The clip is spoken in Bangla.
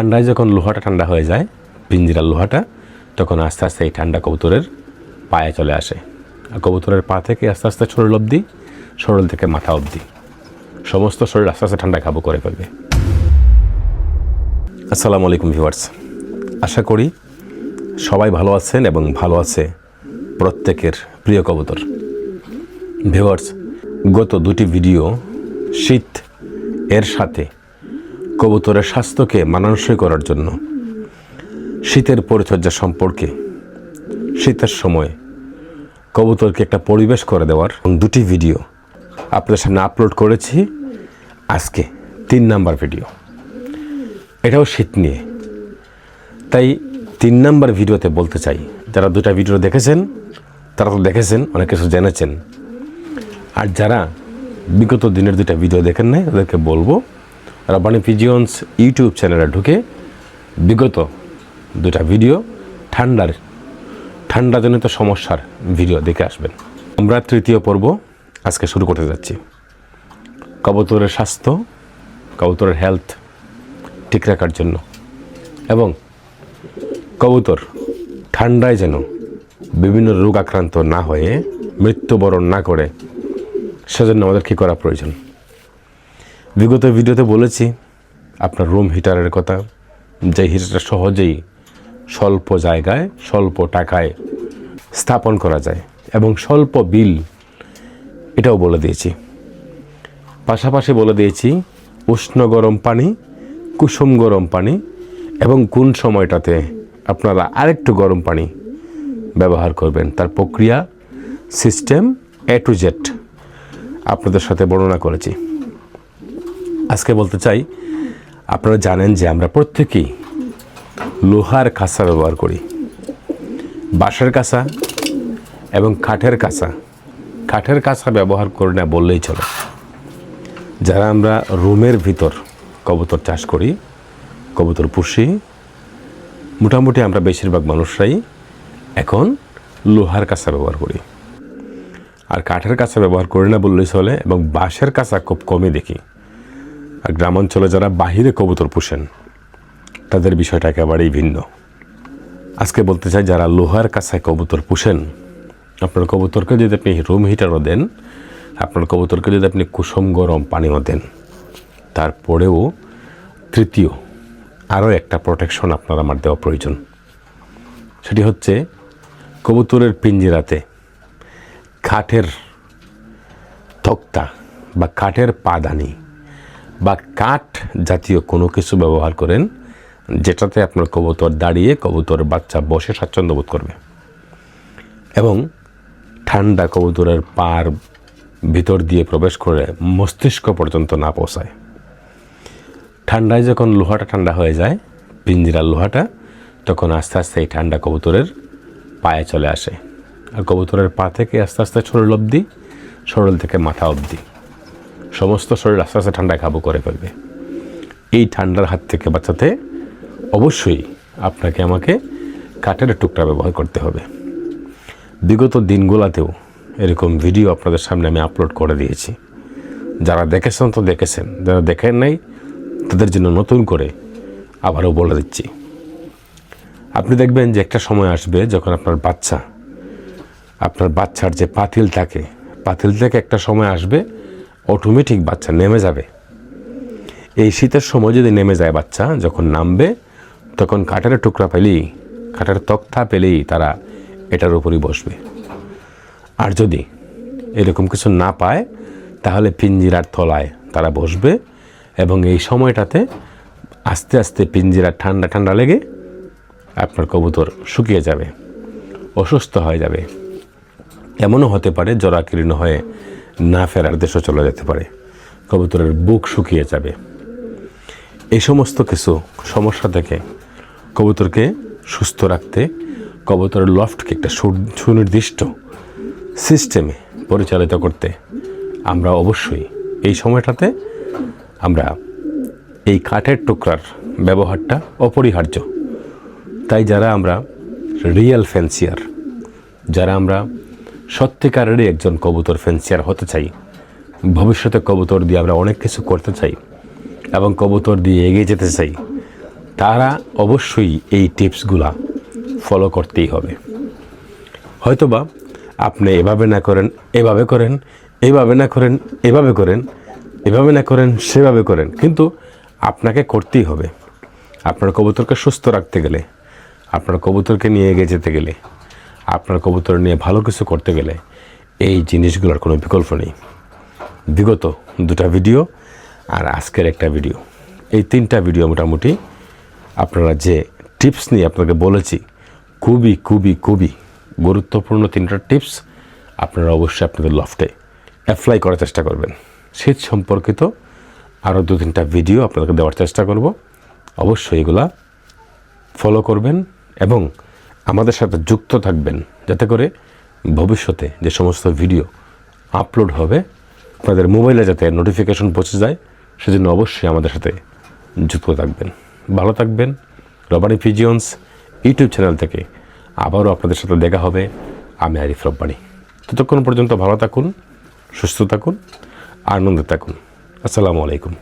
ঠান্ডায় যখন লোহাটা ঠান্ডা হয়ে যায়, পিঞ্জিরার লোহাটা, তখন আস্তে আস্তে এই ঠান্ডা কবুতরের পায়ে চলে আসে। আর কবুতরের পা থেকে আস্তে আস্তে শরীর অবধি শরীর থেকে মাথা অবধি। সমস্ত শরীর আস্তে আস্তে ঠান্ডা কাবু করে ফেলবে। আসসালামু আলাইকুম ভিউয়ার্স। আশা করি সবাই ভালো আছেন এবং ভালো আছে প্রত্যেকের প্রিয় কবুতর। ভিউয়ার্স, গত দুটি ভিডিও শীত এর সাথে কবুতরের স্বাস্থ্যকে মানানসই করার জন্য। শীতের পরিচর্যা সম্পর্কে শীতের সময় কবুতরকে একটা পরিবেশ করে দেওয়ার দুটি ভিডিও আপনাদের সামনে আপলোড করেছি। আজকে তিন নাম্বার ভিডিও। এটাও শীত নিয়ে। তাই তিন নাম্বার ভিডিওতে বলতে চাই, যারা দুটা ভিডিও দেখেছেন, তারা তো দেখেছেন, অনেক কিছু জেনেছেন। আর যারা বিগত দিনের দুটা ভিডিও দেখেন নাই, তাদেরকে বলব রাবানি পিজিয়ন্স ইউটিউব চ্যানেলে ঢুকে বিগত দুটা ভিডিও ঠান্ডার, ঠান্ডাজনিত সমস্যার ভিডিও দেখে আসবেন। আমরা তৃতীয় পর্ব আজকে শুরু করতে যাচ্ছি। কবুতরের স্বাস্থ্য, কবুতরের হেলথ ঠিক রাখার জন্য এবং কবুতর ঠান্ডায় যেন বিভিন্ন রোগ আক্রান্ত না হয়ে মৃত্যুবরণ না করে, সেজন্য আমাদের কী করা প্রয়োজন? বিগত ভিডিওতে বলেছি, আপনার রুম হিটারের কথা। যে হিটারটা সহজেই স্বল্প জায়গায়, স্বল্প টাকায় স্থাপন করা যায় এবং স্বল্প বিল, এটাও বলে দিয়েছি। পাশাপাশি বলে দিয়েছি, উষ্ণ গরম পানি, কুসুম গরম পানি এবং কোন সময়টাতে আপনারা আরেকটু গরম পানি ব্যবহার করবেন, তার প্রক্রিয়া সিস্টেম এ টু জেড আপনাদের সাথে বর্ণনা করেছি। আজকে বলতে চাই, আপনারা জানেন যে আমরা প্রত্যেকেই লোহার কাঁসা ব্যবহার করি। বাঁশের কাঁসা এবং কাঠের কাঁসা। কাঠের কাঁসা ব্যবহার করি না বললেই চলে। যারা আমরা রুমের ভিতর কবুতর চাষ করি, কবুতর পুষি, মোটামুটি আমরা বেশিরভাগ মানুষরাই এখন লোহার কাঁসা ব্যবহার করি। আর কাঠের কাঁচা ব্যবহার করি না বললেই চলে এবং বাঁশের কাঁচা খুব কমই দেখি। আর গ্রামাঞ্চলে যারা বাহিরে কবুতর পুষেন, তাদের বিষয়টা একেবারেই ভিন্ন। আজকে বলতে চাই, যারা লোহার কাঁচায় কবুতর পুষেন, আপনার কবুতরকে যদি আপনি রুম হিটারও দেন, আপনার কবুতরকে যদি আপনি কুসুম গরম পানিও দেন, তারপরেও তৃতীয়, আরও একটা প্রোটেকশন আপনার আমার দেওয়া প্রয়োজন। সেটি হচ্ছে, কবুতরের পিঞ্জিরাতে কাঠের তক্তা বা কাঠের পাদানি বা কাঠ জাতীয় কোনো কিছু ব্যবহার করেন, যেটাতে আপনার কবুতর দাঁড়িয়ে কবুতর বাচ্চা বসে স্বাচ্ছন্দ্য বোধ করবে। এবং ঠান্ডা কবুতরের পার ভিতর দিয়ে প্রবেশ করে মস্তিষ্ক পর্যন্ত না পৌঁছায়। ঠান্ডায় যখন লোহাটা ঠান্ডা হয়ে যায়, পিঞ্জিরার লোহাটা, তখন আস্তে আস্তে এই ঠান্ডা কবুতরের পায়ে চলে আসে। আর কবুতরের পা থেকে আস্তে আস্তে শরীর অবধি শরীর থেকে মাথা অবধি। সমস্ত শরীর আস্তে আস্তে ঠান্ডায় কাবু করে ফেলবে। এই ঠান্ডার হাত থেকে বাঁচাতে অবশ্যই আপনাকে আমাকে কাঠের টুকরা ব্যবহার করতে হবে। বিগত দিনগুলোতেও এরকম ভিডিও আপনাদের সামনে আমি আপলোড করে দিয়েছি। যারা দেখেছেন তো দেখেছেন, যারা দেখেন নাই, তাদের জন্য নতুন করে আবারও বলে দিচ্ছি। আপনি দেখবেন যে একটা সময় আসবে যখন আপনার বাচ্চা, আপনার বাচ্চার যে পাতিল থাকে, পাতিল থেকে একটা সময় আসবে অটোমেটিক বাচ্চা নেমে যাবে। এই শীতের সময় যদি নেমে যায় বাচ্চা, যখন নামবে, তখন কাঠের টুকরা পেলেই কাঠের তক্তা পেলেই তারা এটার উপরই বসবে। আর যদি এরকম কিছু না পায়, তাহলে পিঞ্জিরার তলায় তারা বসবে এবং এই সময়টাতে আস্তে আস্তে পিঞ্জিরার ঠান্ডা ঠান্ডা লেগে আপনার কবুতর শুকিয়ে যাবে, অসুস্থ হয়ে যাবে। এমনও হতে পারে জরাকীর্ণ হয়ে না ফেরার দেশও চলে যেতে পারে। কবুতরের বুক শুকিয়ে যাবে। এই সমস্ত কিছু সমস্যা থেকে কবুতরকে সুস্থ রাখতে কবুতরের লফটকে একটা সুনির্দিষ্ট সিস্টেমে পরিচালিত করতে আমরা অবশ্যই এই সময়টাতে আমরা এই কাঠের টুকরার ব্যবহারটা অপরিহার্য। তাই যারা আমরা রিয়েল ফ্যান্সিয়ার যারা আমরা সত্যিকারেরই একজন কবুতর ফ্যান্সিয়ার হতে চাই। ভবিষ্যতে কবুতর দিয়ে আমরা অনেক কিছু করতে চাই এবং কবুতর দিয়ে এগিয়ে যেতে চাই। তারা অবশ্যই এই টিপসগুলা ফলো করতেই হবে। হয়তোবা আপনি এভাবে না করেন, এভাবে করেন, এভাবে না করেন, এভাবে করেন, এভাবে না করেন, সেভাবে করেন। কিন্তু আপনাকে করতেই হবে। আপনার কবুতরকে সুস্থ রাখতে গেলে, আপনার কবুতরকে নিয়ে এগিয়ে যেতে গেলে আপনার কবুতর নিয়ে ভালো কিছু করতে গেলে এই জিনিসগুলোর কোনো বিকল্প নেই। বিগত দুটা ভিডিও আর আজকের একটা ভিডিও। এই তিনটা ভিডিও মোটামুটি আপনারা যে টিপস নিয়ে আপনাকে বলেছি, খুবই খুবই খুবই গুরুত্বপূর্ণ তিনটা টিপস আপনারা অবশ্যই আপনাদের লফটে অ্যাপ্লাই করার চেষ্টা করবেন। শীত সম্পর্কিত আরও দু তিনটা ভিডিও আপনাদেরকে দেওয়ার চেষ্টা করব। অবশ্যই এগুলা ফলো করবেন এবং আমাদের সাথে যুক্ত থাকবেন, যাতে করে ভবিষ্যতে যে সমস্ত ভিডিও আপলোড হবে, আপনাদের মোবাইলে যাতে নোটিফিকেশন পৌঁছে যায়, সেজন্য অবশ্যই আমাদের সাথে যুক্ত থাকবেন। ভালো থাকবেন। রবানি ফিজিয়ন্স ইউটিউব চ্যানেল থেকে আবারও আপনাদের সাথে দেখা হবে। আমি আরিফ রব্বানি। ততক্ষণ পর্যন্ত ভালো থাকুন, সুস্থ থাকুন, আনন্দে থাকুন। আসসালামু আলাইকুম।